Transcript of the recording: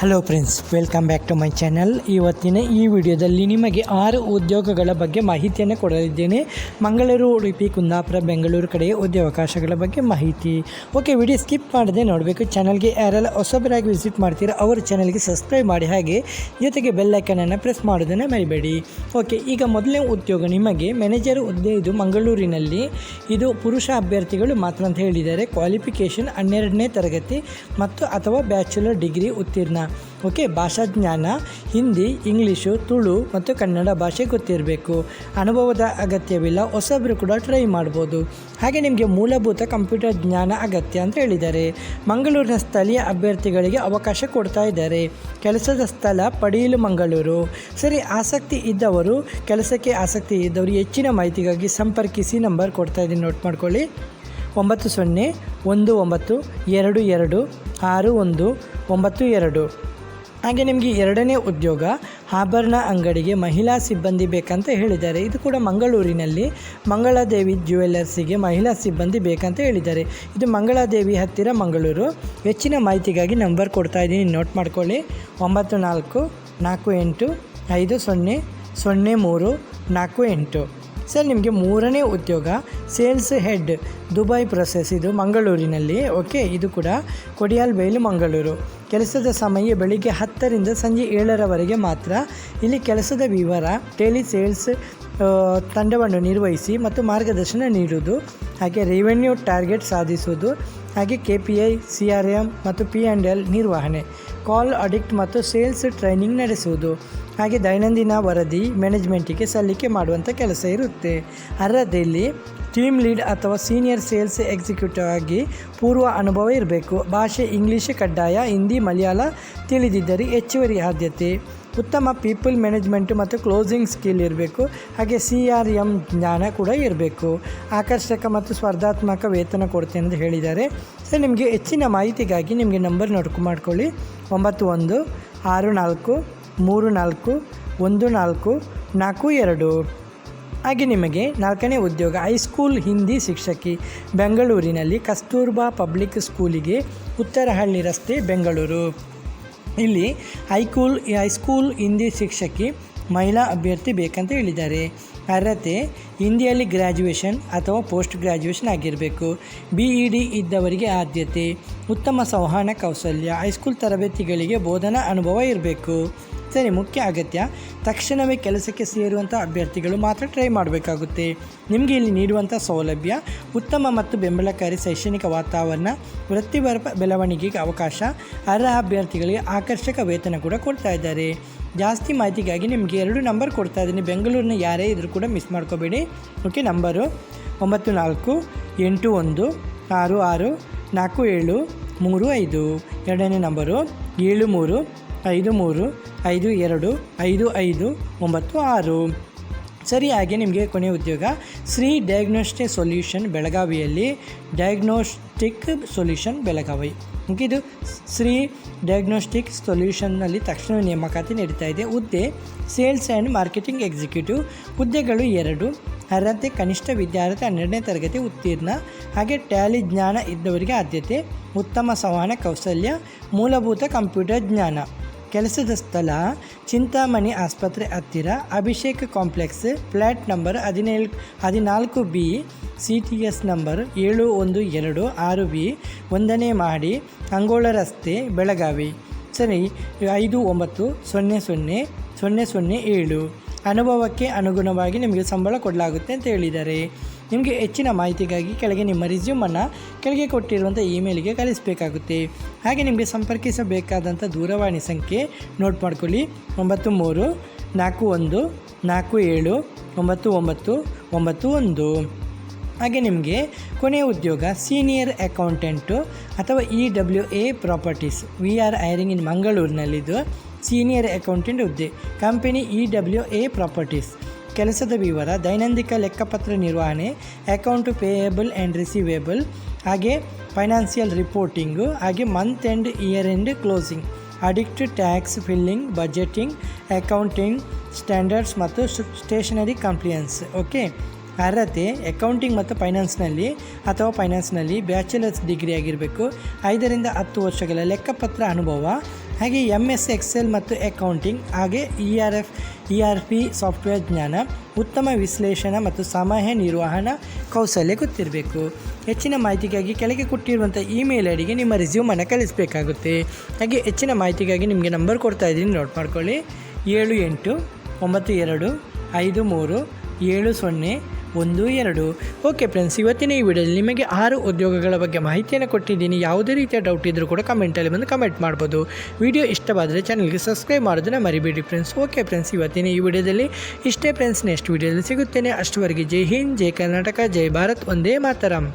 Hello friends welcome back to my channel ಇವತ್ತಿನ ಈ ವಿಡಿಯೋದಲ್ಲಿ ನಿಮಗೆ ಆರು ಉದ್ಯೋಗಗಳ ಬಗ್ಗೆ ಮಾಹಿತಿಯನ್ನು ಕೊಡಲಿದ್ದೇನೆ. ಮಂಗಳೂರು, ಉಡುಪಿ, ಕುಂದಾಪುರ, ಬೆಂಗಳೂರು ಕಡೆ ಉದ್ಯೋಗಾವಕಾಶಗಳ ಬಗ್ಗೆ ಮಾಹಿತಿ. ಓಕೆ ವಿಡಿಯೋ ಸ್ಕಿಪ್ ಮಾಡದೆ ನೋಡಬೇಕು. ಚಾನಲ್ಗೆ ಯಾರೆಲ್ಲ ಹೊಸಬರಾಗಿ ವಿಸಿಟ್ ಮಾಡ್ತೀರೋ ಅವರ ಚಾನಲ್ಗೆ ಸಬ್ಸ್ಕ್ರೈಬ್ ಮಾಡಿ ಹಾಗೆ ಜೊತೆಗೆ ಬೆಲ್ ಐಕನನ್ನು ಪ್ರೆಸ್ ಮಾಡೋದನ್ನು ಮರಿಬೇಡಿ. ಓಕೆ ಈಗ ಮೊದಲನೇ ಉದ್ಯೋಗ ನಿಮಗೆ ಮ್ಯಾನೇಜರ್ ಹುದ್ದೆ ಇದು ಮಂಗಳೂರಿನಲ್ಲಿ. ಇದು ಪುರುಷ ಅಭ್ಯರ್ಥಿಗಳು ಮಾತ್ರ ಅಂತ ಹೇಳಿದ್ದಾರೆ. ಕ್ವಾಲಿಫಿಕೇಷನ್ ಹನ್ನೆರಡನೇ ತರಗತಿ ಮತ್ತು ಅಥವಾ ಬ್ಯಾಚುಲರ್ ಡಿಗ್ರಿ ಉತ್ತೀರ್ಣ. ಓಕೆ, ಭಾಷಾ ಜ್ಞಾನ, ಹಿಂದಿ ಇಂಗ್ಲೀಷು ತುಳು ಮತ್ತು ಕನ್ನಡ ಭಾಷೆ ಗೊತ್ತಿರಬೇಕು. ಅನುಭವದ ಅಗತ್ಯವಿಲ್ಲ, ಹೊಸಬ್ರು ಕೂಡ ಟ್ರೈ ಮಾಡ್ಬೋದು. ಹಾಗೆ ನಿಮಗೆ ಮೂಲಭೂತ ಕಂಪ್ಯೂಟರ್ ಜ್ಞಾನ ಅಗತ್ಯ ಅಂತ ಹೇಳಿದ್ದಾರೆ. ಮಂಗಳೂರಿನ ಸ್ಥಳೀಯ ಅಭ್ಯರ್ಥಿಗಳಿಗೆ ಅವಕಾಶ ಕೊಡ್ತಾ ಇದ್ದಾರೆ. ಕೆಲಸದ ಸ್ಥಳ ಪಡೆಯಲು ಮಂಗಳೂರು. ಸರಿ, ಆಸಕ್ತಿ ಇದ್ದವರು, ಕೆಲಸಕ್ಕೆ ಆಸಕ್ತಿ ಇದ್ದವರು ಹೆಚ್ಚಿನ ಮಾಹಿತಿಗಾಗಿ ಸಂಪರ್ಕಿಸಿ ನಂಬರ್ ಕೊಡ್ತಾ ಇದ್ದೀನಿ ನೋಟ್ ಮಾಡ್ಕೊಳ್ಳಿ. ಒಂಬತ್ತು ಸೊನ್ನೆ, ಒಂದು ಒಂಬತ್ತು, ಎರಡು ಎರಡು, ಆರು ಒಂದು ಒಂಬತ್ತು ಎರಡು. ಹಾಗೆ ನಿಮಗೆ ಎರಡನೇ ಉದ್ಯೋಗ ಆಭರಣ ಅಂಗಡಿಗೆ ಮಹಿಳಾ ಸಿಬ್ಬಂದಿ ಬೇಕಂತ ಹೇಳಿದ್ದಾರೆ. ಇದು ಕೂಡ ಮಂಗಳೂರಿನಲ್ಲಿ ಮಂಗಳಾದೇವಿ ಜ್ಯುವೆಲ್ಲರ್ಸಿಗೆ ಮಹಿಳಾ ಸಿಬ್ಬಂದಿ ಬೇಕಂತ ಹೇಳಿದ್ದಾರೆ. ಇದು ಮಂಗಳಾದೇವಿ ಹತ್ತಿರ ಮಂಗಳೂರು. ಹೆಚ್ಚಿನ ಮಾಹಿತಿಗಾಗಿ ನಂಬರ್ ಕೊಡ್ತಾ ಇದ್ದೀನಿ. ನೋಟ್ ಮಾಡ್ಕೊಳ್ಳಿ. ಒಂಬತ್ತು ನಾಲ್ಕು ನಾಲ್ಕು ಎಂಟು, ಐದು ಸೊನ್ನೆ ಸೊನ್ನೆ ಮೂರು, ನಾಲ್ಕು ಎಂಟು. ಸರ್, ನಿಮಗೆ ಮೂರನೇ ಉದ್ಯೋಗ, ಸೇಲ್ಸ್ ಹೆಡ್, ದುಬೈ ಪ್ರೊಸೆಸ್ ಇದು ಮಂಗಳೂರಿನಲ್ಲಿ. ಓಕೆ ಇದು ಕೂಡ ಕೊಡಿಯಾಲ್ ಬೈಲು ಮಂಗಳೂರು. ಕೆಲಸದ ಸಮಯ ಬೆಳಿಗ್ಗೆ ಹತ್ತರಿಂದ ಸಂಜೆ ಏಳರವರೆಗೆ ಮಾತ್ರ. ಇಲ್ಲಿ ಕೆಲಸದ ವಿವರ ಟೆಲಿ ಸೇಲ್ಸ್ ತಂಡವನ್ನು ನಿರ್ವಹಿಸಿ ಮತ್ತು ಮಾರ್ಗದರ್ಶನ ನೀಡುವುದು. ಹಾಗೆ ರೆವೆನ್ಯೂ ಟಾರ್ಗೆಟ್ ಸಾಧಿಸುವುದು. ಹಾಗೆ K P I C R M ಮತ್ತು ಪಿ ಆ್ಯಂಡ್ ಎಲ್ ನಿರ್ವಹಣೆ, ಕಾಲ್ ಅಡಿಕ್ಟ್ ಮತ್ತು ಸೇಲ್ಸ್ ಟ್ರೈನಿಂಗ್ ನಡೆಸುವುದು. ಹಾಗೆ ದೈನಂದಿನ ವರದಿ ಮ್ಯಾನೇಜ್ಮೆಂಟಿಗೆ ಸಲ್ಲಿಕೆ ಮಾಡುವಂಥ ಕೆಲಸ ಇರುತ್ತೆ. ಅರ್ಹತೆಯಲ್ಲಿ ಟೀಮ್ ಲೀಡ್ ಅಥವಾ ಸೀನಿಯರ್ ಸೇಲ್ಸ್ ಎಕ್ಸಿಕ್ಯೂಟಿವ್ ಆಗಿ ಪೂರ್ವ ಅನುಭವ ಇರಬೇಕು. ಭಾಷೆ, ಇಂಗ್ಲೀಷ್ ಕಡ್ಡಾಯ, ಹಿಂದಿ, ಮಲಯಾಳ ತಿಳಿದಿದ್ದರೆ ಹೆಚ್ಚುವರಿ ಆದ್ಯತೆ. ಉತ್ತಮ ಪೀಪಲ್ ಮ್ಯಾನೇಜ್ಮೆಂಟ್ ಮತ್ತು ಕ್ಲೋಸಿಂಗ್ ಸ್ಕಿಲ್ ಇರಬೇಕು. ಹಾಗೆ ಸಿ ಆರ್ ಎಂ ಜ್ಞಾನ ಕೂಡ ಇರಬೇಕು. ಆಕರ್ಷಕ ಮತ್ತು ಸ್ಪರ್ಧಾತ್ಮಕ ವೇತನ ಕೊಡ್ತೇನೆ ಅಂತ ಹೇಳಿದ್ದಾರೆ. ಸರ್, ನಿಮಗೆ ಹೆಚ್ಚಿನ ಮಾಹಿತಿಗಾಗಿ ನಿಮಗೆ ನಂಬರ್ ನೋಡ್ಕೊ ಮಾಡ್ಕೊಳ್ಳಿ. ಒಂಬತ್ತು ಒಂದು, ಆರು ನಾಲ್ಕು, ಮೂರು ನಾಲ್ಕು, ಒಂದು ನಾಲ್ಕು ನಾಲ್ಕು ಎರಡು. ಹಾಗೆ ನಿಮಗೆ ನಾಲ್ಕನೇ ಉದ್ಯೋಗ ಹೈಸ್ಕೂಲ್ ಹಿಂದಿ ಶಿಕ್ಷಕಿ ಬೆಂಗಳೂರಿನಲ್ಲಿ ಕಸ್ತೂರ್ಬಾ ಪಬ್ಲಿಕ್ ಸ್ಕೂಲಿಗೆ ಉತ್ತರಹಳ್ಳಿ ರಸ್ತೆ, ಬೆಂಗಳೂರು. ಇಲ್ಲಿ ಹೈಕೂಲ್ ಹೈಸ್ಕೂಲ್ ಹಿಂದಿ ಶಿಕ್ಷಕಿ ಮಹಿಳಾ ಅಭ್ಯರ್ಥಿ ಬೇಕಂತ ಹೇಳಿದ್ದಾರೆ. ಅರ್ಹತೆ, ಹಿಂದಿಯಲ್ಲಿ ಗ್ರ್ಯಾಜುಯೇಷನ್ ಅಥವಾ ಪೋಸ್ಟ್ ಗ್ರ್ಯಾಜುಯೇಷನ್ ಆಗಿರಬೇಕು. ಬಿ ಇ ಡಿ ಇದ್ದವರಿಗೆ ಆದ್ಯತೆ, ಉತ್ತಮ ಸಂವಹನ ಕೌಶಲ್ಯ, ಹೈಸ್ಕೂಲ್ ತರಬೇತಿಗಳಿಗೆ ಬೋಧನಾ ಅನುಭವ ಇರಬೇಕು. ಸರಿ, ಮುಖ್ಯ ಅಗತ್ಯ. ತಕ್ಷಣವೇ ಕೆಲಸಕ್ಕೆ ಸೇರುವಂಥ ಅಭ್ಯರ್ಥಿಗಳು ಮಾತ್ರ ಟ್ರೈ ಮಾಡಬೇಕಾಗುತ್ತೆ. ನಿಮಗೆ ಇಲ್ಲಿ ನೀಡುವಂಥ ಸೌಲಭ್ಯ, ಉತ್ತಮ ಮತ್ತು ಬೆಂಬಲಕಾರಿ ಶೈಕ್ಷಣಿಕ ವಾತಾವರಣ, ವೃತ್ತಿಪರ ಬೆಳವಣಿಗೆಗೆ ಅವಕಾಶ, ಅರ್ಹ ಅಭ್ಯರ್ಥಿಗಳಿಗೆ ಆಕರ್ಷಕ ವೇತನ ಕೂಡ ಕೊಡ್ತಾ ಇದ್ದಾರೆ. ಜಾಸ್ತಿ ಮಾಹಿತಿಗಾಗಿ ನಿಮಗೆ ಎರಡು ನಂಬರ್ ಕೊಡ್ತಾ ಇದ್ದೀನಿ. ಬೆಂಗಳೂರಿನ ಯಾರೇ ಇದ್ರೂ ಕೂಡ ಮಿಸ್ ಮಾಡ್ಕೋಬೇಡಿ. ಓಕೆ ನಂಬರು ಒಂಬತ್ತು ನಾಲ್ಕು, ಎಂಟು ಒಂದು, ಆರು ಆರು, ನಾಲ್ಕು ಏಳು, ಮೂರು ಐದು. ಎರಡನೇ ನಂಬರು ಏಳು ಮೂರು, ಐದು ಮೂರು ಐದು ಎರಡು ಐದು ಐದು ಒಂಬತ್ತು ಆರು. ಸರಿ, ಹಾಗೆ ನಿಮಗೆ ಕೊನೆಯ ಉದ್ಯೋಗ. ಶ್ರೀ ಡಯಾಗ್ನೋಸ್ಟಿಕ್ ಸೊಲ್ಯೂಷನ್ ಬೆಳಗಾವಿಯಲ್ಲಿ ಡಯಾಗ್ನೋಸ್ಟಿಕ್ ಸೊಲ್ಯೂಷನ್ ಬೆಳಗಾವಿ. ಇದು ಶ್ರೀ ಡಯಾಗ್ನೋಸ್ಟಿಕ್ ಸೊಲ್ಯೂಷನ್ನಲ್ಲಿ ತಕ್ಷಣ ನೇಮಕಾತಿ ನಡೀತಾ ಇದೆ. ಹುದ್ದೆ ಸೇಲ್ಸ್ ಆ್ಯಂಡ್ ಮಾರ್ಕೆಟಿಂಗ್ ಎಕ್ಸಿಕ್ಯೂಟಿವ್ ಹುದ್ದೆಗಳು ಎರಡು. ಅರ್ಹತೆ, ಕನಿಷ್ಠ ವಿದ್ಯಾರ್ಥಿ ಹನ್ನೆರಡನೇ ತರಗತಿ ಉತ್ತೀರ್ಣ. ಹಾಗೆ ಟ್ಯಾಲಿ ಜ್ಞಾನ ಇದ್ದವರಿಗೆ ಆದ್ಯತೆ, ಉತ್ತಮ ಸಂವಹನ ಕೌಶಲ್ಯ, ಮೂಲಭೂತ ಕಂಪ್ಯೂಟರ್ ಜ್ಞಾನ. ಕೆಲಸದ ಸ್ಥಳ, ಚಿಂತಾಮಣಿ ಆಸ್ಪತ್ರೆ ಹತ್ತಿರ, ಅಭಿಷೇಕ್ ಕಾಂಪ್ಲೆಕ್ಸ್ ಫ್ಲ್ಯಾಟ್ ನಂಬರ್ ಹದಿನೇಳು, ಹದಿನಾಲ್ಕು B C T S number ಏಳು ಒಂದು ಎರಡು ಆರು ಬಿ, ಒಂದನೇ ಮಾಡಿ ಅಂಗೋಳ ರಸ್ತೆ, ಬೆಳಗಾವಿ. ಸರಿ, ಐದು ಒಂಬತ್ತು ಸೊನ್ನೆ ಸೊನ್ನೆ ಸೊನ್ನೆ ಸೊನ್ನೆ ಏಳು. ಅನುಭವಕ್ಕೆ ಅನುಗುಣವಾಗಿ ನಿಮಗೆ ಸಂಬಳ ಕೊಡಲಾಗುತ್ತೆ ಅಂತ ಹೇಳಿದ್ದಾರೆ. ನಿಮಗೆ ಹೆಚ್ಚಿನ ಮಾಹಿತಿಗಾಗಿ ಕೆಳಗೆ ನಿಮ್ಮ ರಿಸ್ಯೂಮನ್ನು ಕೆಳಗೆ ಕೊಟ್ಟಿರುವಂಥ ಇಮೇಲ್ಗೆ ಕಳಿಸಬೇಕಾಗುತ್ತೆ. ಹಾಗೆ ನಿಮಗೆ ಸಂಪರ್ಕಿಸಬೇಕಾದಂಥ ದೂರವಾಣಿ ಸಂಖ್ಯೆ ನೋಟ್ ಮಾಡ್ಕೊಳ್ಳಿ. ಒಂಬತ್ತು ಮೂರು, ನಾಲ್ಕು ಒಂದು, ನಾಲ್ಕು ಏಳು, ಒಂಬತ್ತು ಒಂಬತ್ತು ಒಂಬತ್ತು ಒಂದು. ಹಾಗೆ ನಿಮಗೆ ಕೊನೆಯ ಉದ್ಯೋಗ ಸೀನಿಯರ್ ಅಕೌಂಟೆಂಟು ಅಥವಾ E W A properties V R hiring in ಮಂಗಳೂರಿನಲ್ಲಿದ್ದು senior accountant ಹುದ್ದೆ. Company E W A properties. ಕೆಲಸದ ವಿವರ ದೈನಂದಿಕ ಲೆಕ್ಕಪತ್ರ ನಿರ್ವಹಣೆ, ಅಕೌಂಟ್ ಪೇಯಬಲ್ ಆ್ಯಂಡ್ ರಿಸೀವೇಬಲ್, ಹಾಗೆ ಫೈನಾನ್ಷಿಯಲ್ ರಿಪೋರ್ಟಿಂಗು, ಹಾಗೆ month end year end closing addict tax filling budgeting accounting standards ಮತ್ತು stationery compliance okay ಅರ್ಹತೆ ಅಕೌಂಟಿಂಗ್ ಮತ್ತು ಫೈನಾನ್ಸ್ನಲ್ಲಿ ಅಥವಾ ಫೈನಾನ್ಸ್ನಲ್ಲಿ ಬ್ಯಾಚುಲರ್ಸ್ ಡಿಗ್ರಿ ಆಗಿರಬೇಕು. ಐದರಿಂದ ಹತ್ತು ವರ್ಷಗಳ ಲೆಕ್ಕಪತ್ರ ಅನುಭವ. ಹಾಗೆ ಎಂ ಎಸ್ ಎಕ್ಸೆಲ್ ಮತ್ತು ಅಕೌಂಟಿಂಗ್ ಹಾಗೆ E R F E R P software ಜ್ಞಾನ, ಉತ್ತಮ ವಿಶ್ಲೇಷಣೆ ಮತ್ತು ಸಮಯ ನಿರ್ವಹಣಾ ಕೌಶಲ್ಯ ಗೊತ್ತಿರಬೇಕು. ಹೆಚ್ಚಿನ ಮಾಹಿತಿಗಾಗಿ ಕೆಳಗೆ ಕೊಟ್ಟಿರುವಂಥ ಇಮೇಲ್ ಐಡಿಗೆ ನಿಮ್ಮ ರಿಸ್ಯೂಮನ್ನು ಕಳಿಸಬೇಕಾಗುತ್ತೆ. ಹಾಗೆ ಹೆಚ್ಚಿನ ಮಾಹಿತಿಗಾಗಿ ನಿಮಗೆ ನಂಬರ್ ಕೊಡ್ತಾ ಇದ್ದೀನಿ ನೋಟ್ ಮಾಡ್ಕೊಳ್ಳಿ. ಏಳು ಎಂಟು ಒಂಬತ್ತು ಎರಡು ಐದು ಮೂರು ಏಳು ಸೊನ್ನೆ ಒಂದು, ಎರಡು. ಓಕೆ ಫ್ರೆಂಡ್ಸ್ ಇವತ್ತಿನ ಈ ವಿಡಿಯೋದಲ್ಲಿ ನಿಮಗೆ ಆರು ಉದ್ಯೋಗಗಳ ಬಗ್ಗೆ ಮಾಹಿತಿಯನ್ನು ಕೊಟ್ಟಿದ್ದೀನಿ. ಯಾವುದೇ ರೀತಿಯ ಡೌಟ್ ಇದ್ದರೂ ಕೂಡ ಕಮೆಂಟಲ್ಲಿ ಬಂದು ಕಮೆಂಟ್ ಮಾಡ್ಬೋದು. ವಿಡಿಯೋ ಇಷ್ಟವಾದರೆ ಚಾನಲ್ಗೆ ಸಬ್ಸ್ಕ್ರೈಬ್ ಮಾಡೋದನ್ನು ಮರಿಬೇಡಿ ಫ್ರೆಂಡ್ಸ್ ಓಕೆ ಫ್ರೆಂಡ್ಸ್ ಇವತ್ತಿನ ಈ ವಿಡಿಯೋದಲ್ಲಿ ಇಷ್ಟೇ ಫ್ರೆಂಡ್ಸ್ ನೆಕ್ಸ್ಟ್ ವಿಡಿಯೋದಲ್ಲಿ ಸಿಗುತ್ತೇನೆ. ಅಷ್ಟುವರೆಗೆ ಜೈ ಹಿಂದ್, ಜೈ ಕರ್ನಾಟಕ, ಜೈ ಭಾರತ್, ಒಂದೇ ಮಾತರಂ.